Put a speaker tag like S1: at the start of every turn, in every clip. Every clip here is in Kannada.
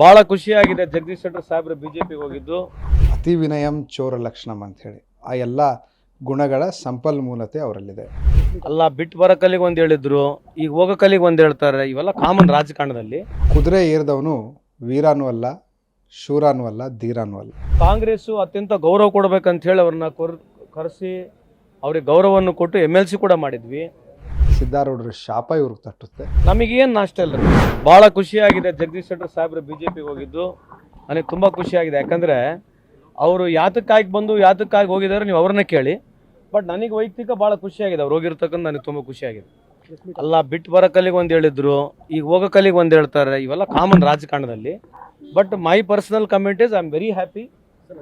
S1: ಬಹಳ ಖುಷಿಯಾಗಿದೆ ಜಗದೀಶ್ ಶೆಟ್ಟರ್ ಸಾಹೇಬ್ರು ಬಿಜೆಪಿಗೆ ಹೋಗಿದ್ದು.
S2: ಅತಿ ವಿನಯಂ ಚೋರ ಲಕ್ಷಣಂ ಹೇಳಿ. ಆ ಎಲ್ಲ ಗುಣಗಳ ಸಂಪನ್ಮೂಲತೆ ಅವರಲ್ಲಿದೆ.
S1: ಅಲ್ಲ ಬಿಟ್ಟು ಬರೋ ಕಲಿಗೆ ಒಂದು ಹೇಳಿದ್ರು ಈಗ ಹೋಗೋ ಕಲಿಗೆ ಒಂದು ಹೇಳ್ತಾರೆ ಇವೆಲ್ಲ ಕಾಮನ್ ರಾಜಕಾರಣದಲ್ಲಿ.
S2: ಕುದುರೆ ಏರಿದವನು ವೀರಾನೂ ಅಲ್ಲ ಶೂರಾನೂ ಅಲ್ಲ ಧೀರಾನೂ ಅಲ್ಲ.
S1: ಕಾಂಗ್ರೆಸ್ಸು ಅತ್ಯಂತ ಗೌರವ ಕೊಡ್ಬೇಕಂತ ಹೇಳಿ ಅವ್ರನ್ನ ಕೊರ್ ಕರೆಸಿ ಅವ್ರಿಗೆ ಗೌರವವನ್ನು ಕೊಟ್ಟು ಎಂ ಎಲ್ ಸಿ ಕೂಡ ಮಾಡಿದ್ವಿ.
S2: ಸಿದ್ಧಾರೂಢರ ಶಾಪ ಇವ್ರಿಗೆ ತಟ್ಟುತ್ತೆ.
S1: ನಮಗೇನು ನಾಷ್ಟ ಇಲ್ಲ ಭಾಳ ಖುಷಿಯಾಗಿದೆ ಜಗದೀಶ್ ಶೆಟ್ಟರ್ ಸಾಹೇಬ್ರು ಬಿ ಜೆ ಪಿಗೆ ಹೋಗಿದ್ದು. ನನಗೆ ತುಂಬ ಖುಷಿಯಾಗಿದೆ. ಯಾಕಂದರೆ ಅವರು ಯಾತಕ್ಕಾಗಿ ಬಂದು ಯಾತಕ್ಕಾಗಿ ಹೋಗಿದ್ದಾರೆ ನೀವು ಅವ್ರನ್ನ ಕೇಳಿ. ಬಟ್ ನನಗೆ ವೈಯಕ್ತಿಕ ಭಾಳ ಖುಷಿಯಾಗಿದೆ. ಅವ್ರು ಹೋಗಿರ್ತಕ್ಕಂಥ ನನಗೆ ತುಂಬ ಖುಷಿಯಾಗಿದೆ. ಅಲ್ಲ ಬಿಟ್ಟು ಬರೋ ಕಲಿಗೆ ಒಂದು ಹೇಳಿದ್ರು, ಈಗ ಹೋಗೋ ಕಲಿಗೆ ಒಂದು ಹೇಳ್ತಾರೆ. ಇವೆಲ್ಲ ಕಾಮನ್ ರಾಜಕಾರಣದಲ್ಲಿ. But my personal comment is, I am very happy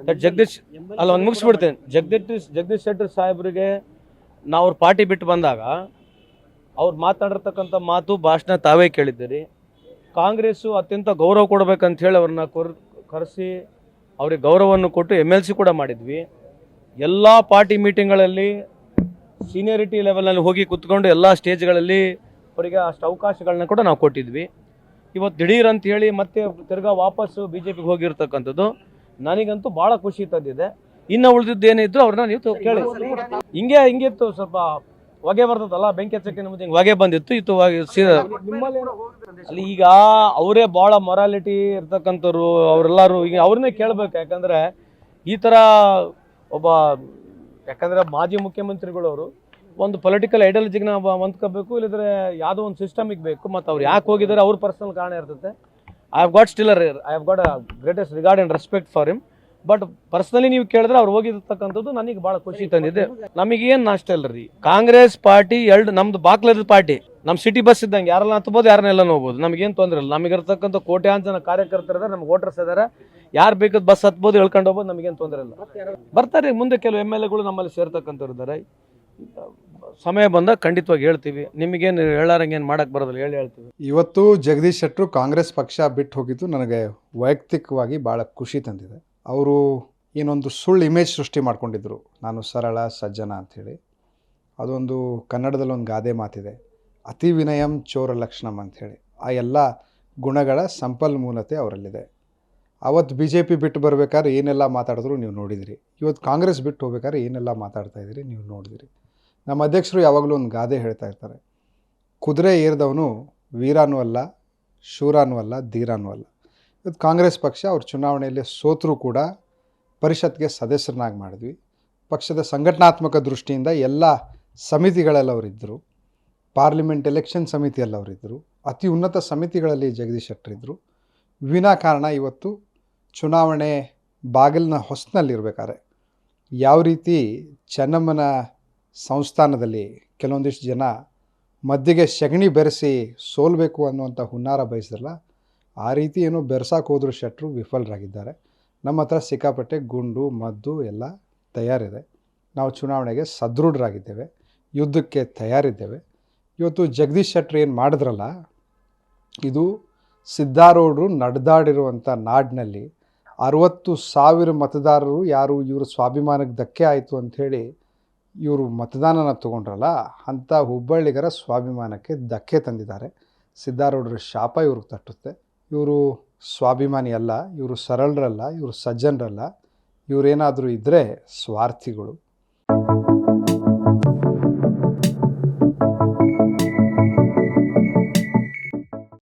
S1: that Jagadish ಅಲ್ಲ, ಒಂದು ಮುಗಿಸ್ಬಿಡ್ತೇನೆ. ಜಗದೀಶ್ ಜಗದೀಶ್ ಶೆಟ್ಟರ್ ಸಾಹೇಬ್ರಿಗೆ ನಾವು ಅವ್ರ ಪಾರ್ಟಿ ಬಿಟ್ಟು ಬಂದಾಗ ಅವ್ರು ಮಾತಾಡಿರ್ತಕ್ಕಂಥ ಮಾತು ಭಾಷಣ ತಾವೇ ಕೇಳಿದ್ದೀರಿ. ಕಾಂಗ್ರೆಸ್ಸು ಅತ್ಯಂತ ಗೌರವ ಕೊಡಬೇಕಂತ ಹೇಳಿ ಅವ್ರನ್ನ ಕೊರ್, ಕರೆಸಿ ಅವ್ರಿಗೆ ಗೌರವವನ್ನು ಕೊಟ್ಟು ಎಂ ಎಲ್ ಸಿ ಕೂಡ ಮಾಡಿದ್ವಿ. ಎಲ್ಲ ಪಾರ್ಟಿ ಮೀಟಿಂಗ್ಗಳಲ್ಲಿ ಸೀನಿಯರಿಟಿ ಲೆವೆಲ್ನಲ್ಲಿ ಹೋಗಿ ಕುತ್ಕೊಂಡು ಎಲ್ಲ ಸ್ಟೇಜ್ಗಳಲ್ಲಿ ಅವರಿಗೆ ಅಷ್ಟು ಅವಕಾಶಗಳನ್ನ ಕೂಡ ನಾವು ಕೊಟ್ಟಿದ್ವಿ. ಇವತ್ತು ದಿಢೀರ್ ಅಂತ ಹೇಳಿ ಮತ್ತೆ ತಿರ್ಗಾ ವಾಪಸ್ಸು ಬಿ ಜೆ ಪಿಗೆ ಹೋಗಿರ್ತಕ್ಕಂಥದ್ದು ನನಗಂತೂ ಭಾಳ ಖುಷಿ ತಂದಿದೆ. ಇನ್ನು ಉಳಿದಿದ್ದು ಏನಿದ್ರು ಅವ್ರನ್ನ ನೀವು ಕೇಳಿ. ಹಿಂಗೆ ಹಿಂಗಿತ್ತು ಸ್ವಲ್ಪ ಹೊಗೆ ಬರ್ತದಲ್ಲ ಬೆಂಕಿ ಹಚ್ಚಕ್ಕೆ ನಮ್ದು ಹಿಂಗೆ ಹೊಗೆ ಬಂದಿತ್ತು ಇತ್ತು ಹೊಗೆ ಸೀದಾ ಅಲ್ಲಿ ಈಗ ಅವರೇ ಭಾಳ ಮೊರಾಲಿಟಿ ಇರ್ತಕ್ಕಂಥವ್ರು ಅವರೆಲ್ಲರೂ ಈಗ ಅವ್ರನ್ನೇ ಕೇಳ್ಬೇಕು ಯಾಕಂದ್ರೆ ಈ ಥರ ಒಬ್ಬ ಯಾಕಂದ್ರೆ ಮಾಜಿ ಮುಖ್ಯಮಂತ್ರಿಗಳು ಅವರು ಒಂದು ಪೊಲಿಟಿಕಲ್ ಐಡಿಯಾಲಜಿಗೆ ನಾವು ಹೊಂದ್ಕೋಬೇಕು ಇಲ್ಲದ್ರೆ ಯಾವುದೋ ಒಂದು ಸಿಸ್ಟಮಿಗೆ ಬೇಕು ಮತ್ತು ಅವ್ರು ಯಾಕೆ ಹೋಗಿದ್ದಾರೆ ಅವ್ರ ಪರ್ಸನಲ್ ಕಾರಣ ಇರ್ತದೆ. I have got still I have got greatest regard and respect for him but personally ನೀವು ಕೇಳಿದ್ರೆ ಅವ್ರು ಹೋಗಿರ್ತಕ್ಕಂಥದ್ದು ನನಗೆ ಭಾಳ ಖುಷಿ ತಂದಿದೆ. ನಮಗೇನು ನಾಷ್ಟ ಇಲ್ಲರಿ ಕಾಂಗ್ರೆಸ್ ಪಾರ್ಟಿ ಎರಡು ನಮ್ದು ಬಾಕ್ಲದ ಪಾರ್ಟಿ. ನಮ್ಮ ಸಿಟಿ ಬಸ್ ಇದ್ದಂಗೆ ಯಾರೆಲ್ಲ ಹತ್ಬೋದು ಯಾರನ್ನೆಲ್ಲ ಹೋಗ್ಬೋದು. ನಮಗೇನು ತೊಂದರೆ ಇಲ್ಲ. ನಮಗೆ ಇರ್ತಕ್ಕಂಥ ಕೋಟ್ಯಾಂತರ ಕಾರ್ಯಕರ್ತರು ಇದ್ದಾರೆ ನಮ್ಗೆ ವೋಟರ್ಸ್ ಇದ್ದಾರೆ ಯಾರು ಬೇಕಾದ ಬಸ್ ಹತ್ಬೋದು, ಹೇಳ್ಕೊಂಡು ಹೋಗ್ಬೋದು, ನಮಗೇನು ತೊಂದರೆ ಇಲ್ಲ. ಬರ್ತಾರೆ, ಮುಂದೆ ಕೆಲವು ಎಂ ಎಲ್ ಎಗಳು ನಮ್ಮಲ್ಲಿ ಸೇರ್ತಕ್ಕಂಥವ್ರು ಇದ್ದಾರೆ ಸಮಯ ಬಂದಾಗ ಖಂಡಿತವಾಗಿ ಹೇಳ್ತೀವಿ. ನಿಮಗೇನು ಹೇಳಾರಂಗೇನು ಮಾಡಕ್ಕೆ ಬರೋದಿಲ್ಲ, ಹೇಳಿ ಹೇಳ್ತೀವಿ.
S2: ಇವತ್ತು ಜಗದೀಶ್ ಶೆಟ್ಟರು ಕಾಂಗ್ರೆಸ್ ಪಕ್ಷ ಬಿಟ್ಟು ಹೋಗಿದ್ದು ನನಗೆ ವೈಯಕ್ತಿಕವಾಗಿ ಭಾಳ ಖುಷಿ ತಂದಿದೆ. ಅವರು ಏನೊಂದು ಸುಳ್ಳು ಇಮೇಜ್ ಸೃಷ್ಟಿ ಮಾಡ್ಕೊಂಡಿದ್ರು. ನಾನು ಸರಳ, ಸಜ್ಜನ ಅಂಥೇಳಿ. ಅದೊಂದು ಕನ್ನಡದಲ್ಲಿ ಒಂದು ಗಾದೆ ಮಾತಿದೆ. ಅತಿ ವಿನಯಂ ಚೋರ ಲಕ್ಷಣಂ ಅಂಥೇಳಿ. ಆ ಎಲ್ಲ ಗುಣಗಳ ಸಂಪನ್ಮೂಲತೆ ಅವರಲ್ಲಿದೆ. ಅವತ್ತು ಬಿ ಜೆ ಪಿ ಬಿಟ್ಟು ಬರಬೇಕಾದ್ರೆ ಏನೆಲ್ಲ ಮಾತಾಡಿದ್ರು ನೀವು ನೋಡಿದಿರಿ. ಇವತ್ತು ಕಾಂಗ್ರೆಸ್ ಬಿಟ್ಟು ಹೋಗ್ಬೇಕಾದ್ರೆ ಏನೆಲ್ಲ ಮಾತಾಡ್ತಾ ಇದ್ದೀರಿ ನೀವು ನೋಡಿದಿರಿ. ನಮ್ಮ ಅಧ್ಯಕ್ಷರು ಯಾವಾಗಲೂ ಒಂದು ಗಾದೆ ಹೇಳ್ತಾ ಇರ್ತಾರೆ. ಕುದುರೆ ಏರಿದವನು ವೀರಾನೂ ಅಲ್ಲ, ಶೂರಾನೂ ಅಲ್ಲ, ಧೀರಾನೂ ಅಲ್ಲ. ಇವತ್ತು ಕಾಂಗ್ರೆಸ್ ಪಕ್ಷ ಅವ್ರ ಚುನಾವಣೆಯಲ್ಲಿ ಸೋತರೂ ಕೂಡ ಪರಿಷತ್ಗೆ ಸದಸ್ಯರನ್ನಾಗಿ ಮಾಡಿದ್ವಿ. ಪಕ್ಷದ ಸಂಘಟನಾತ್ಮಕ ದೃಷ್ಟಿಯಿಂದ ಎಲ್ಲ ಸಮಿತಿಗಳಲ್ಲಿ ಅವರಿದ್ದರು ಪಾರ್ಲಿಮೆಂಟ್ ಎಲೆಕ್ಷನ್ ಸಮಿತಿಯಲ್ಲಿ ಅವರಿದ್ದರು ಅತಿ ಉನ್ನತ ಸಮಿತಿಗಳಲ್ಲಿ ಜಗದೀಶ್ ಶೆಟ್ಟರ್ ಇದ್ದರು ವಿನಾಕಾರಣ ಇವತ್ತು ಚುನಾವಣೆ ಬಾಗಿಲಿನ ಹೊಸನಲ್ಲಿರ್ಬೇಕಾದ್ರೆ ಯಾವ ರೀತಿ ಚೆನ್ನಮ್ಮನ ಸಂಸ್ಥಾನದಲ್ಲಿ ಕೆಲವೊಂದಿಷ್ಟು ಜನ ಮದ್ದಿಗೆ ಸಗಣಿ ಬೆರೆಸಿ ಸೋಲ್ಬೇಕು ಅನ್ನುವಂಥ ಹುನ್ನಾರ ಬಯಸಿದ್ರಲ್ಲ ಆ ರೀತಿ ಏನೋ ಬೆರೆಸಕ್ಕೆ ಹೋದ್ರು ಶಟ್ರು ವಿಫಲರಾಗಿದ್ದಾರೆ. ನಮ್ಮ ಹತ್ರ ಸಿಕ್ಕಾಪಟ್ಟೆ ಗುಂಡು, ಮದ್ದು ಎಲ್ಲ ತಯಾರಿದೆ. ನಾವು ಚುನಾವಣೆಗೆ ಸದೃಢರಾಗಿದ್ದೇವೆ. ಯುದ್ಧಕ್ಕೆ ತಯಾರಿದ್ದೇವೆ. ಇವತ್ತು ಜಗದೀಶ್ ಶೆಟ್ರ್ ಏನು ಮಾಡಿದ್ರಲ್ಲ, ಇದು ಸಿದ್ಧಾರೂಢರು ನಡೆದಾಡಿರುವಂಥ ನಾಡಿನಲ್ಲಿ ಅರುವತ್ತು ಸಾವಿರ ಮತದಾರರು ಯಾರು ಇವರು ಸ್ವಾಭಿಮಾನಕ್ಕೆ ಧಕ್ಕೆ ಆಯಿತು ಅಂಥೇಳಿ ಇವರು ಮತದಾನನ ತಗೊಂಡ್ರಲ್ಲ, ಅಂಥ ಹುಬ್ಬಳ್ಳಿಗರ ಸ್ವಾಭಿಮಾನಕ್ಕೆ ಧಕ್ಕೆ ತಂದಿದ್ದಾರೆ. ಸಿದ್ಧಾರೂಢರ ಶಾಪ ಇವ್ರಿಗೆ ತಟ್ಟುತ್ತೆ. ಇವರು ಸ್ವಾಭಿಮಾನಿ ಅಲ್ಲ ಇವರು ಸರಳರಲ್ಲ ಇವರು ಸಜ್ಜನರಲ್ಲ ಇವರೇನಾದರೂ ಇದ್ದರೆ ಸ್ವಾರ್ಥಿಗಳು.